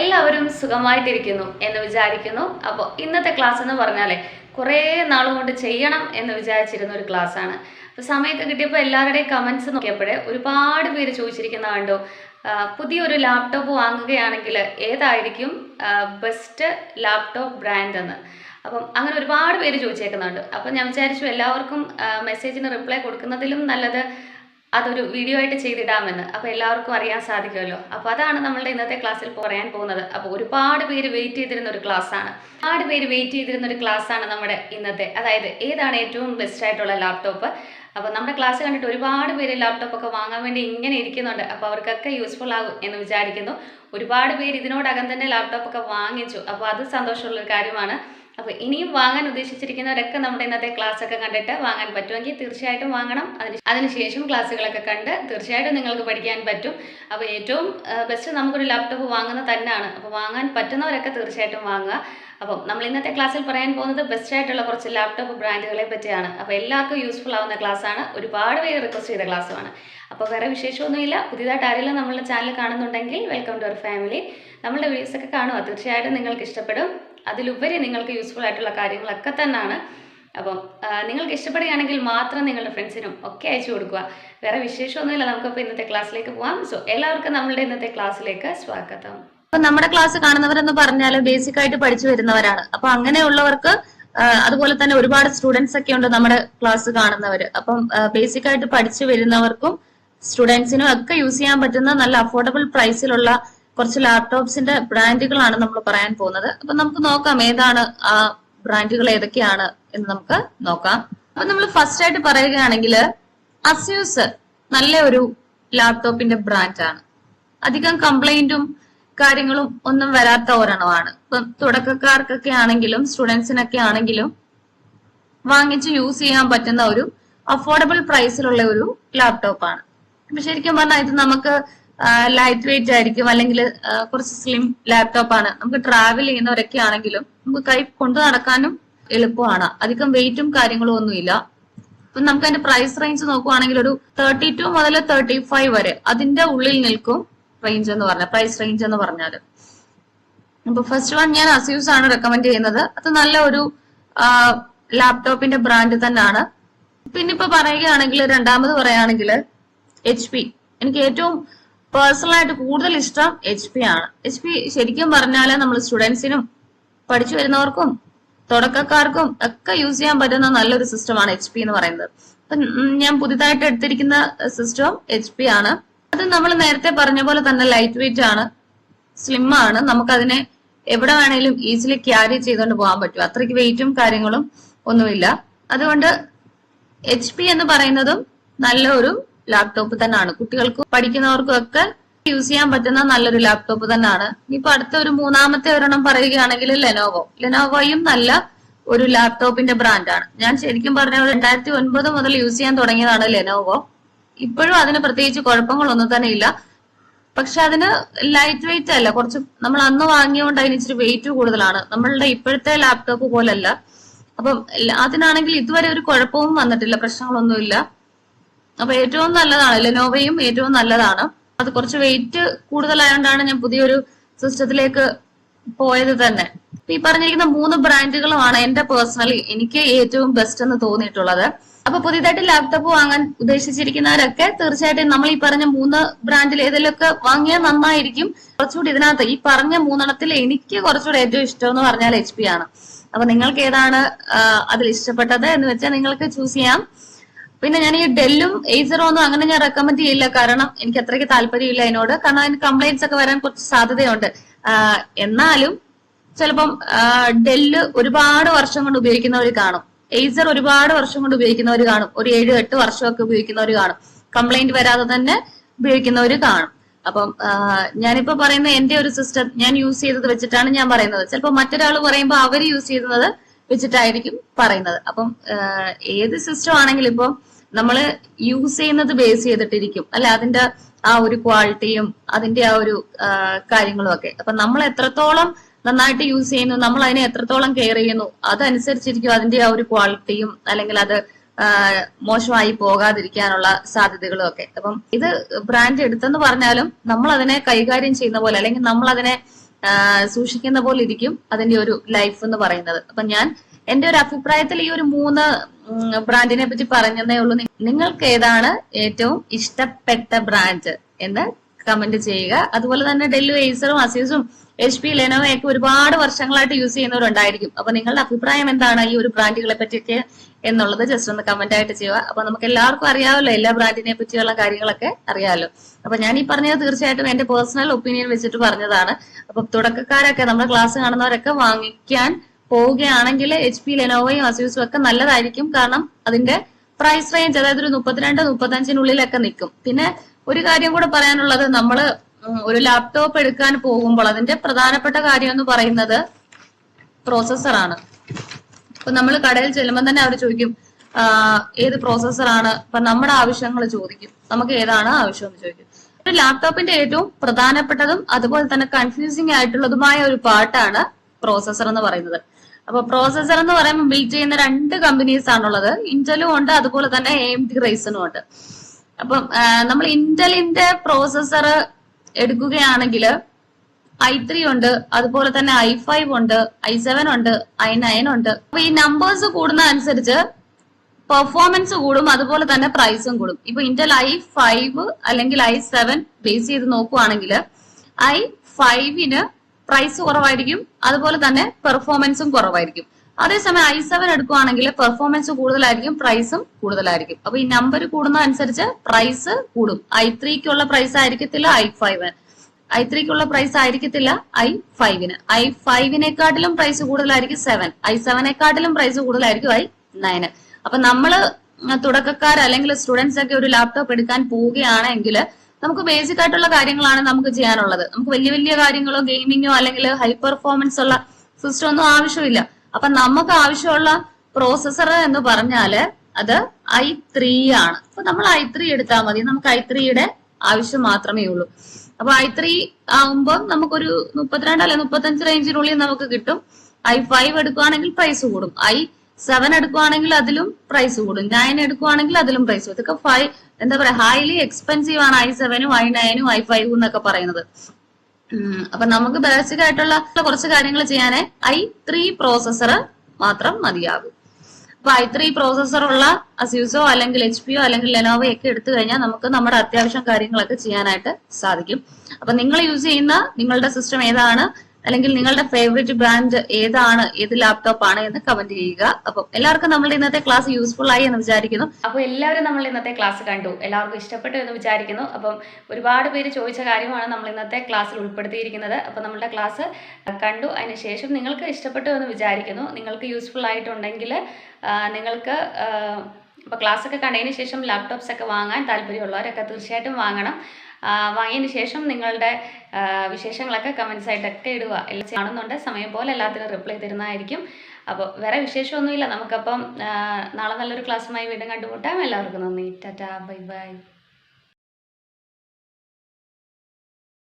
എല്ലാവരും സുഖമായിട്ടിരിക്കുന്നു എന്ന് വിചാരിക്കുന്നു. അപ്പോൾ ഇന്നത്തെ ക്ലാസ് എന്ന് പറഞ്ഞാലേ കുറേ നാൾ കൊണ്ട് ചെയ്യണം എന്ന് വിചാരിച്ചിരുന്ന ഒരു ക്ലാസ് ആണ്. അപ്പോൾ സമയമൊക്കെ കിട്ടിയപ്പോൾ എല്ലാവരുടെയും കമൻസ് നോക്കിയപ്പോഴേ ഒരുപാട് പേര് ചോദിച്ചിരിക്കുന്ന കണ്ടു പുതിയൊരു ലാപ്ടോപ്പ് വാങ്ങുകയാണെങ്കിൽ ഏതായിരിക്കും ബെസ്റ്റ് ലാപ്ടോപ്പ് ബ്രാൻഡ് എന്ന്? അപ്പം അങ്ങനെ ഒരുപാട് പേര് ചോദിച്ചേക്കുന്നുണ്ട്. അപ്പം ഞാൻ വിചാരിച്ചു എല്ലാവർക്കും മെസ്സേജിന് റിപ്ലൈ കൊടുക്കുന്നതിലും നല്ലത് അതൊരു വീഡിയോ ആയിട്ട് ചെയ്തിടാമെന്ന്. അപ്പോൾ എല്ലാവർക്കും അറിയാൻ സാധിക്കുമല്ലോ. അപ്പോൾ അതാണ് നമ്മളുടെ ഇന്നത്തെ ക്ലാസ്സിൽ പറയാൻ പോകുന്നത്. അപ്പോൾ ഒരുപാട് പേര് വെയിറ്റ് ചെയ്തിരുന്ന ഒരു ക്ലാസ്സാണ് ഒരുപാട് പേര് വെയിറ്റ് ചെയ്തിരുന്ന ഒരു ക്ലാസ്സാണ് നമ്മുടെ ഇന്നത്തെ. അതായത് ഏതാണ് ഏറ്റവും ബെസ്റ്റ് ആയിട്ടുള്ള ലാപ്ടോപ്പ് അപ്പോൾ നമ്മുടെ ക്ലാസ് കണ്ടിട്ട് ഒരുപാട് പേര് ലാപ്ടോപ്പ് ഒക്കെ വാങ്ങാൻ വേണ്ടി ഇങ്ങനെ ഇരിക്കുന്നുണ്ട്. അപ്പോൾ അവർക്കൊക്കെ യൂസ്ഫുൾ ആകും എന്ന് വിചാരിക്കുന്നു. ഒരുപാട് പേര് ഇതിനോടകം തന്നെ ലാപ്ടോപ്പ് ഒക്കെ വാങ്ങിച്ചു. അപ്പോൾ അത് സന്തോഷമുള്ള ഒരു കാര്യമാണ്. അപ്പോൾ ഇനിയും വാങ്ങാൻ ഉദ്ദേശിച്ചിരിക്കുന്നവരൊക്കെ നമ്മുടെ ഇന്നത്തെ ക്ലാസ് ഒക്കെ കണ്ടിട്ട് വാങ്ങാൻ പറ്റുമെങ്കിൽ തീർച്ചയായിട്ടും വാങ്ങണം. അതിന് അതിനുശേഷം ക്ലാസ്സുകളൊക്കെ കണ്ട് തീർച്ചയായിട്ടും നിങ്ങൾക്ക് പഠിക്കാൻ പറ്റും. അപ്പോൾ ഏറ്റവും ബെസ്റ്റ് നമുക്കൊരു ലാപ്ടോപ്പ് വാങ്ങുന്നത് തന്നെയാണ് അപ്പോൾ വാങ്ങാൻ പറ്റുന്നവരൊക്കെ തീർച്ചയായിട്ടും വാങ്ങുക. അപ്പം നമ്മൾ ഇന്നത്തെ ക്ലാസ്സിൽ പറയാൻ പോകുന്നത് ബെസ്റ്റ് ആയിട്ടുള്ള കുറച്ച് ലാപ്ടോപ്പ് ബ്രാൻഡുകളെ പറ്റിയാണ്. അപ്പോൾ എല്ലാവർക്കും യൂസ്ഫുൾ ആവുന്ന ക്ലാസ്സാണ് ഒരുപാട് പേര് റിക്വസ്റ്റ് ചെയ്ത ക്ലാസ്സുമാണ് അപ്പോൾ വേറെ വിശേഷമൊന്നുമില്ല. പുതിയതായിട്ട് ആരെങ്കിലും നമ്മളുടെ ചാനൽ കാണുന്നുണ്ടെങ്കിൽ വെൽക്കം ടു അവർ ഫാമിലി നമ്മളുടെ വീഡിയോസ് ഒക്കെ കാണുക. തീർച്ചയായിട്ടും നിങ്ങൾക്ക് ഇഷ്ടപ്പെടും. അതിലുപരി നിങ്ങൾക്ക് യൂസ്ഫുൾ ആയിട്ടുള്ള കാര്യങ്ങളൊക്കെ തന്നെയാണ് അപ്പം നിങ്ങൾക്ക് ഇഷ്ടപ്പെടുകയാണെങ്കിൽ മാത്രം നിങ്ങളുടെ ഫ്രണ്ട്സിനും ഒക്കെ അയച്ചു കൊടുക്കുക. വേറെ വിശേഷമൊന്നുമില്ല. നമുക്കപ്പോൾ ഇന്നത്തെ ക്ലാസ്സിലേക്ക് പോകാം സോ എല്ലാവർക്കും നമ്മളുടെ ഇന്നത്തെ ക്ലാസ്സിലേക്ക് സ്വാഗതം. അപ്പൊ നമ്മുടെ ക്ലാസ് കാണുന്നവരെന്ന് പറഞ്ഞാൽ ബേസിക് ആയിട്ട് പഠിച്ചു വരുന്നവരാണ്. അപ്പൊ അങ്ങനെയുള്ളവർക്ക് അതുപോലെ തന്നെ ഒരുപാട് സ്റ്റുഡൻസ് ഒക്കെ ഉണ്ട് നമ്മുടെ ക്ലാസ് കാണുന്നവര്. അപ്പം ബേസിക് ആയിട്ട് പഠിച്ചു വരുന്നവർക്കും സ്റ്റുഡൻസിനും ഒക്കെ യൂസ് ചെയ്യാൻ പറ്റുന്ന നല്ല അഫോർഡബിൾ പ്രൈസിലുള്ള കുറച്ച് ലാപ്ടോപ്സിന്റെ ബ്രാൻഡുകളാണ് നമ്മൾ പറയാൻ പോകുന്നത്. അപ്പൊ നമുക്ക് നോക്കാം ഏതാണ് ആ ബ്രാൻഡുകൾ ഏതൊക്കെയാണ് എന്ന് നമുക്ക് നോക്കാം. അപ്പൊ നമ്മൾ ഫസ്റ്റ് ആയിട്ട് പറയുകയാണെങ്കിൽ അസ്യൂസ് നല്ല ഒരു ലാപ്ടോപ്പിന്റെ ബ്രാൻഡാണ് അധികം കംപ്ലൈന്റും കാര്യങ്ങളും ഒന്നും വരാത്ത ഒരെണ്ണമാണ്. ഇപ്പം തുടക്കക്കാർക്കൊക്കെ ആണെങ്കിലും സ്റ്റുഡൻസിനൊക്കെ ആണെങ്കിലും വാങ്ങിച്ച് യൂസ് ചെയ്യാൻ പറ്റുന്ന ഒരു അഫോർഡബിൾ പ്രൈസിലുള്ള ഒരു ലാപ്ടോപ്പാണ് അപ്പൊ ശരിക്കും പറഞ്ഞാൽ ഇത് നമുക്ക് ലൈറ്റ് വെയിറ്റ് ആയിരിക്കും അല്ലെങ്കിൽ കുറച്ച് സ്ലിം ആണ്. നമുക്ക് ട്രാവൽ ചെയ്യുന്നവരൊക്കെ ആണെങ്കിലും നമുക്ക് കൈ കൊണ്ടു നടക്കാനും എളുപ്പമാണ്. അധികം വെയിറ്റും കാര്യങ്ങളും ഒന്നുമില്ല. ഇപ്പൊ നമുക്ക് അതിന്റെ പ്രൈസ് റേഞ്ച് നോക്കുവാണെങ്കിൽ ഒരു തേർട്ടി ടു മുതൽ തേർട്ടി ഫൈവ് വരെ അതിന്റെ ഉള്ളിൽ നിൽക്കും റേഞ്ച് എന്ന് പറഞ്ഞ പ്രൈസ് റേഞ്ച് എന്ന് പറഞ്ഞാൽ അപ്പൊ ഫസ്റ്റ് വൺ ഞാൻ അസ്യൂസ് ആണ് റെക്കമെൻഡ് ചെയ്യുന്നത്. അത് നല്ല ഒരു ലാപ്ടോപ്പിന്റെ ബ്രാൻഡ് തന്നെയാണ് പിന്നെ ഇപ്പൊ പറയുകയാണെങ്കിൽ രണ്ടാമത് പറയുകയാണെങ്കിൽ എച്ച് പി എനിക്ക് ഏറ്റവും പേഴ്സണൽ ആയിട്ട് കൂടുതൽ ഇഷ്ടം എച്ച് പി ആണ്. എച്ച് പി ശരിക്കും പറഞ്ഞാൽ നമ്മൾ സ്റ്റുഡൻസിനും പഠിച്ചു വരുന്നവർക്കും തുടക്കക്കാർക്കും ഒക്കെ യൂസ് ചെയ്യാൻ പറ്റുന്ന നല്ലൊരു സിസ്റ്റമാണ് എച്ച് പി എന്ന് പറയുന്നത്. ഞാൻ പുതിയതായിട്ട് എടുത്തിരിക്കുന്ന സിസ്റ്റം എച്ച് പി ആണ്. അത് നമ്മൾ നേരത്തെ പറഞ്ഞ പോലെ തന്നെ ലൈറ്റ് വെയിറ്റ് ആണ് സ്ലിം ആണ്. നമുക്കതിനെ എവിടെ വേണേലും ഈസിലി ക്യാരി ചെയ്തുകൊണ്ട് പോകാൻ പറ്റും. അത്രയ്ക്ക് വെയിറ്റും കാര്യങ്ങളും ഒന്നുമില്ല. അതുകൊണ്ട് എച്ച് പി എന്ന് പറയുന്നതും നല്ല ഒരു ലാപ്ടോപ്പ് തന്നെയാണ്. കുട്ടികൾക്ക് പഠിക്കുന്നവർക്കും ഒക്കെ യൂസ് ചെയ്യാൻ പറ്റുന്ന നല്ലൊരു ലാപ്ടോപ്പ് തന്നെയാണ്. ഇനിയിപ്പോ അടുത്ത ഒരു മൂന്നാമത്തെ ഒരെണ്ണം പറയുകയാണെങ്കിൽ ലെനോവോ ലെനോവോയും നല്ല ഒരു ലാപ്ടോപ്പിന്റെ ബ്രാൻഡാണ് ഞാൻ ശരിക്കും പറഞ്ഞ രണ്ടായിരത്തി ഒൻപത് മുതൽ യൂസ് ചെയ്യാൻ തുടങ്ങിയതാണ് ലെനോവോ ഇപ്പോഴും അതിന് പ്രത്യേകിച്ച് കുഴപ്പങ്ങളൊന്നും തന്നെ ഇല്ല. പക്ഷെ അതിന് ലൈറ്റ് വെയിറ്റ് അല്ല. കുറച്ച് നമ്മൾ അന്ന് വാങ്ങിയോണ്ട് അതിന് ഇച്ചിരി വെയിറ്റ് കൂടുതലാണ്. നമ്മളുടെ ഇപ്പോഴത്തെ ലാപ്ടോപ്പ് പോലല്ല. അപ്പം അതിനാണെങ്കിൽ ഇതുവരെ ഒരു കുഴപ്പവും വന്നിട്ടില്ല. പ്രശ്നങ്ങളൊന്നുമില്ല അപ്പൊ ഏറ്റവും നല്ലതാണ് ലെനോവയും ഏറ്റവും നല്ലതാണ്. അത് കുറച്ച് വെയിറ്റ് കൂടുതലായതുകൊണ്ടാണ് ഞാൻ പുതിയൊരു സിസ്റ്റത്തിലേക്ക് പോയത് തന്നെ. ഈ പറഞ്ഞിരിക്കുന്ന മൂന്ന് ബ്രാൻഡുകളുമാണ് എന്റെ പേഴ്സണലി എനിക്ക് ഏറ്റവും ബെസ്റ്റ് എന്ന് തോന്നിയിട്ടുള്ളത്. അപ്പൊ പുതിയതായിട്ട് ലാപ്ടോപ്പ് വാങ്ങാൻ ഉദ്ദേശിച്ചിരിക്കുന്നവരൊക്കെ തീർച്ചയായിട്ടും നമ്മൾ ഈ പറഞ്ഞ മൂന്ന് ബ്രാൻഡിൽ ഏതെങ്കിലുമൊക്കെ വാങ്ങിയാൽ നന്നായിരിക്കും. കുറച്ചുകൂടി ഇതിനകത്ത് ഈ പറഞ്ഞ മൂന്നെണ്ണത്തിൽ എനിക്ക് കുറച്ചുകൂടി ഏറ്റവും ഇഷ്ടം എന്ന് പറഞ്ഞാൽ എച്ച് പി ആണ്. അപ്പൊ നിങ്ങൾക്ക് ഏതാണ് അതിൽ ഇഷ്ടപ്പെട്ടത് എന്ന് വെച്ചാൽ നിങ്ങൾക്ക് ചൂസ് ചെയ്യാം. പിന്നെ ഞാൻ ഈ ഡെല്ലും എയ്സറോ ഒന്നും അങ്ങനെ ഞാൻ റെക്കമെൻഡ് ചെയ്യില്ല. കാരണം എനിക്ക് അത്രയ്ക്ക് താല്പര്യമില്ല അതിനോട്. കാരണം അതിന് കംപ്ലൈന്റ്സ് ഒക്കെ വരാൻ കുറച്ച് സാധ്യതയുണ്ട്. എന്നാലും ചിലപ്പം ഡെല്ല് ഒരുപാട് വർഷം കൊണ്ട് ഉപയോഗിക്കുന്നവർ കാണും. എയ്സർ ഒരുപാട് വർഷം കൊണ്ട് ഉപയോഗിക്കുന്നവർ കാണും. ഒരു ഏഴ് എട്ട് വർഷമൊക്കെ ഉപയോഗിക്കുന്നവർ കാണും. കംപ്ലൈന്റ് വരാതെ തന്നെ ഉപയോഗിക്കുന്നവർ കാണും. അപ്പം ഞാനിപ്പോ പറയുന്ന എന്റെ ഒരു സിസ്റ്റം ഞാൻ യൂസ് ചെയ്തത് വെച്ചിട്ടാണ് ഞാൻ പറയുന്നത്. ചിലപ്പോൾ മറ്റൊരാൾ പറയുമ്പോൾ അവർ യൂസ് ചെയ്യുന്നത് വെച്ചിട്ടായിരിക്കും പറയുന്നത്. അപ്പം ഏത് സിസ്റ്റം ആണെങ്കിലും ഇപ്പം നമ്മൾ യൂസ് ചെയ്യുന്നത് ബേസ് ചെയ്തിട്ടിരിക്കും. അല്ലെ അതിന്റെ ആ ഒരു ക്വാളിറ്റിയും അതിന്റെ ആ ഒരു കാര്യങ്ങളും ഒക്കെ. അപ്പൊ നമ്മൾ എത്രത്തോളം നന്നായിട്ട് യൂസ് ചെയ്യുന്നു നമ്മൾ അതിനെ എത്രത്തോളം കെയർ ചെയ്യുന്നു അതനുസരിച്ചിരിക്കും അതിന്റെ ആ ഒരു ക്വാളിറ്റിയും അല്ലെങ്കിൽ അത് മോശമായി പോകാതിരിക്കാനുള്ള സാധ്യതകളും ഒക്കെ. അപ്പം ഇത് ബ്രാൻഡ് എടുത്തെന്ന് പറഞ്ഞാലും നമ്മൾ അതിനെ കൈകാര്യം ചെയ്യുന്ന പോലെ അല്ലെങ്കിൽ നമ്മൾ അതിനെ സൂക്ഷിക്കുന്ന പോലെ ഇരിക്കും അതിന്റെ ഒരു ലൈഫ് എന്ന് പറയുന്നത്. അപ്പൊ ഞാൻ എന്റെ ഒരു അഭിപ്രായത്തിൽ ഈ ഒരു മൂന്ന് ബ്രാൻഡിനെ പറ്റി പറഞ്ഞതേ ഉള്ളൂ. നിങ്ങൾക്ക് ഏതാണ് ഏറ്റവും ഇഷ്ടപ്പെട്ട ബ്രാൻഡ് എന്ന് കമന്റ് ചെയ്യുക. അതുപോലെ തന്നെ ഡെല്ലു ഏസറും അസീസും എച്ച് പി ലെനോയൊക്കെ ഒരുപാട് വർഷങ്ങളായിട്ട് യൂസ് ചെയ്യുന്നവരുണ്ടായിരിക്കും. അപ്പൊ നിങ്ങളുടെ അഭിപ്രായം എന്താണ് ഈ ഒരു ബ്രാൻഡുകളെ പറ്റിയൊക്കെ എന്നുള്ളത് ജസ്റ്റ് ഒന്ന് കമന്റ് ആയിട്ട് ചെയ്യുക. അപ്പൊ നമുക്ക് എല്ലാവർക്കും അറിയാമല്ലോ എല്ലാ ബ്രാൻഡിനെ പറ്റിയുള്ള കാര്യങ്ങളൊക്കെ അറിയാമല്ലോ അപ്പൊ ഞാൻ ഈ പറഞ്ഞത് തീർച്ചയായിട്ടും എന്റെ പേഴ്സണൽ ഒപ്പീനിയൻ വെച്ചിട്ട് പറഞ്ഞതാണ്. അപ്പൊ തുടക്കക്കാരൊക്കെ നമ്മുടെ ക്ലാസ് കാണുന്നവരൊക്കെ വാങ്ങിക്കാൻ പോവുകയാണെങ്കിൽ എച്ച് പി ലെനോവയും അസ്യൂസും ഒക്കെ നല്ലതായിരിക്കും. കാരണം അതിന്റെ പ്രൈസ് റേഞ്ച് അതായത് ഒരു മുപ്പത്തിരണ്ട് മുപ്പത്തഞ്ചിനുള്ളിലൊക്കെ നിൽക്കും. പിന്നെ ഒരു കാര്യം കൂടെ പറയാനുള്ളത് നമ്മൾ ഒരു ലാപ്ടോപ്പ് എടുക്കാൻ പോകുമ്പോൾ അതിന്റെ പ്രധാനപ്പെട്ട കാര്യം എന്ന് പറയുന്നത് പ്രോസസ്സറാണ് ഇപ്പൊ നമ്മൾ കടയിൽ ചെല്ലുമ്പോൾ തന്നെ അവർ ചോദിക്കും ഏത് പ്രോസസ്സറാണ് ഇപ്പൊ നമ്മുടെ ആവശ്യങ്ങൾ ചോദിക്കും. നമുക്ക് ഏതാണ് ആവശ്യം എന്ന് ചോദിക്കും. ഒരു ലാപ്ടോപ്പിന്റെ ഏറ്റവും പ്രധാനപ്പെട്ടതും അതുപോലെ തന്നെ കൺഫ്യൂസിംഗ് ആയിട്ടുള്ളതുമായ ഒരു പാർട്ടാണ് പ്രോസസ്സർ എന്ന് പറയുന്നത്. അപ്പൊ പ്രോസസ്സർ എന്ന് പറയുമ്പോൾ ബിൽഡ് ചെയ്യുന്ന രണ്ട് കമ്പനീസ് ആണുള്ളത്. ഇന്റലും ഉണ്ട് അതുപോലെ തന്നെ എം ഡി റൈസനും ഉണ്ട്. അപ്പം നമ്മൾ ഇന്റലിന്റെ പ്രോസസ്സർ എടുക്കുകയാണെങ്കിൽ ഐ ത്രീ ഉണ്ട് അതുപോലെ തന്നെ ഐ ഫൈവ് ഉണ്ട് ഐ സെവൻ ഉണ്ട് ഐ നയൻ ഉണ്ട്. അപ്പൊ ഈ നമ്പേഴ്സ് കൂടുന്ന അനുസരിച്ച് പെർഫോമൻസ് കൂടും അതുപോലെ തന്നെ പ്രൈസും കൂടും. ഇപ്പൊ ഇന്റൽ ഐ ഫൈവ് അല്ലെങ്കിൽ ഐ സെവൻ ബേസ് ചെയ്ത് നോക്കുവാണെങ്കിൽ ഐ ഫൈവിന് പ്രൈസ് കുറവായിരിക്കും അതുപോലെ തന്നെ പെർഫോമൻസും കുറവായിരിക്കും. അതേസമയം ഐ സെവൻ എടുക്കുവാണെങ്കിൽ പെർഫോമൻസ് കൂടുതലായിരിക്കും പ്രൈസും കൂടുതലായിരിക്കും. അപ്പൊ ഈ നമ്പർ കൂടുന്ന അനുസരിച്ച് പ്രൈസ് കൂടും. ഐ ത്രീക്കുള്ള പ്രൈസ് ആയിരിക്കത്തില്ല ഐ ഫൈവ് ഐ ത്രീക്കുള്ള പ്രൈസ് ആയിരിക്കത്തില്ല ഐ ഫൈവിന് ഐ ഫൈവിനെക്കാട്ടിലും പ്രൈസ് കൂടുതലായിരിക്കും സെവൻ ഐ സെവനെക്കാട്ടിലും പ്രൈസ് കൂടുതലായിരിക്കും ഐ നയന് അപ്പൊ നമ്മൾ തുടക്കക്കാർ അല്ലെങ്കിൽ സ്റ്റുഡൻസ് ഒക്കെ ഒരു ലാപ്ടോപ്പ് എടുക്കാൻ പോവുകയാണെങ്കിൽ നമുക്ക് ബേസിക് ആയിട്ടുള്ള കാര്യങ്ങളാണ് നമുക്ക് ചെയ്യാനുള്ളത്. നമുക്ക് വലിയ വലിയ കാര്യങ്ങളോ ഗെയിമിങ്ങോ അല്ലെങ്കിൽ ഹൈ പെർഫോമൻസ് ഉള്ള സിസ്റ്റം ഒന്നും ആവശ്യമില്ല. അപ്പൊ നമുക്ക് ആവശ്യമുള്ള പ്രോസസർ എന്ന് പറഞ്ഞാൽ അത് ഐ ത്രീ ആണ്. അപ്പൊ നമ്മൾ ഐ ത്രീ എടുത്താൽ മതി. നമുക്ക് ഐ ത്രീയുടെ ആവശ്യം മാത്രമേ ഉള്ളൂ. അപ്പൊ ഐ ത്രീ ആകുമ്പോൾ നമുക്കൊരു മുപ്പത്തിരണ്ട് അല്ലെ മുപ്പത്തഞ്ച് റേഞ്ചിനുള്ളിൽ നമുക്ക് കിട്ടും. ഐ ഫൈവ് എടുക്കുവാണെങ്കിൽ പ്രൈസ് കൂടും. ഐ സെവൻ എടുക്കുവാണെങ്കിൽ അതിലും പ്രൈസ് കൂടും. നയൻ എടുക്കുവാണെങ്കിൽ അതിലും പ്രൈസ് കൂടും. ഇതൊക്കെ ഫൈവ് എന്താ പറയാ ഹൈലി എക്സ്പെൻസീവ് ആണ് ഐ സെവനും ഐ നയനും ഐ ഫൈവും എന്നൊക്കെ പറയുന്നത്. അപ്പൊ നമുക്ക് ബേസിക് ആയിട്ടുള്ള കുറച്ച് കാര്യങ്ങൾ ചെയ്യാനേ ഐ ത്രീ പ്രോസസർ മാത്രം മതിയാകും. അപ്പൊ ഐ ത്രീ പ്രോസസർ ഉള്ള അസ്യൂസോ അല്ലെങ്കിൽ എച്ച് പിയോ അല്ലെങ്കിൽ ലെനോവോ ഒക്കെ എടുത്തു കഴിഞ്ഞാൽ നമുക്ക് നമ്മുടെ അത്യാവശ്യം കാര്യങ്ങളൊക്കെ ചെയ്യാനായിട്ട് സാധിക്കും. അപ്പൊ നിങ്ങൾ യൂസ് ചെയ്യുന്ന നിങ്ങളുടെ സിസ്റ്റം ഏതാണ്? അല്ലെങ്കിൽ നിങ്ങളുടെ ഫേവറേറ്റ് ബ്രാൻഡ് ഏതാണ് ഏത് ലാപ്ടോപ്പ് ആണ് എന്ന് കമന്റ് ചെയ്യുക. അപ്പൊ എല്ലാവർക്കും നമ്മുടെ ഇന്നത്തെ ക്ലാസ് യൂസ്ഫുൾ ആയി എന്ന് വിചാരിക്കുന്നു. അപ്പോൾ എല്ലാവരും നമ്മൾ ഇന്നത്തെ ക്ലാസ് കണ്ടു. എല്ലാവർക്കും ഇഷ്ടപ്പെട്ടു എന്ന് വിചാരിക്കുന്നു. അപ്പം ഒരുപാട് പേര് ചോദിച്ച കാര്യമാണ് നമ്മൾ ഇന്നത്തെ ക്ലാസ്സിൽ ഉൾപ്പെടുത്തിയിരിക്കുന്നത്. അപ്പോൾ നമ്മളുടെ ക്ലാസ് കണ്ടു. അതിന് ശേഷം നിങ്ങൾക്ക് ഇഷ്ടപ്പെട്ടു എന്ന് വിചാരിക്കുന്നു. നിങ്ങൾക്ക് യൂസ്ഫുൾ ആയിട്ടുണ്ടെങ്കിൽ നിങ്ങൾക്ക് ഇപ്പോൾ ക്ലാസ്സൊക്കെ കണ്ടതിന് ശേഷം ലാപ്ടോപ്സ് ഒക്കെ വാങ്ങാൻ താല്പര്യമുള്ളവരൊക്കെ തീർച്ചയായിട്ടും വാങ്ങണം. വാങ്ങിയതിന് ശേഷം നിങ്ങളുടെ വിശേഷങ്ങളൊക്കെ കമൻസ് ആയിട്ടൊക്കെ ഇടുക. എല്ലാം കാണുന്നുണ്ട്. സമയം പോലെ എല്ലാത്തിനും റിപ്ലൈ തരുന്നതായിരിക്കും. അപ്പോൾ വേറെ വിശേഷമൊന്നുമില്ല. നമുക്കപ്പം നാളെ നല്ലൊരു ക്ലാസ്സുമായി വീണ്ടും കണ്ടുമുട്ടാം. എല്ലാവർക്കും നന്ദി. ടാറ്റാ. Bye bye.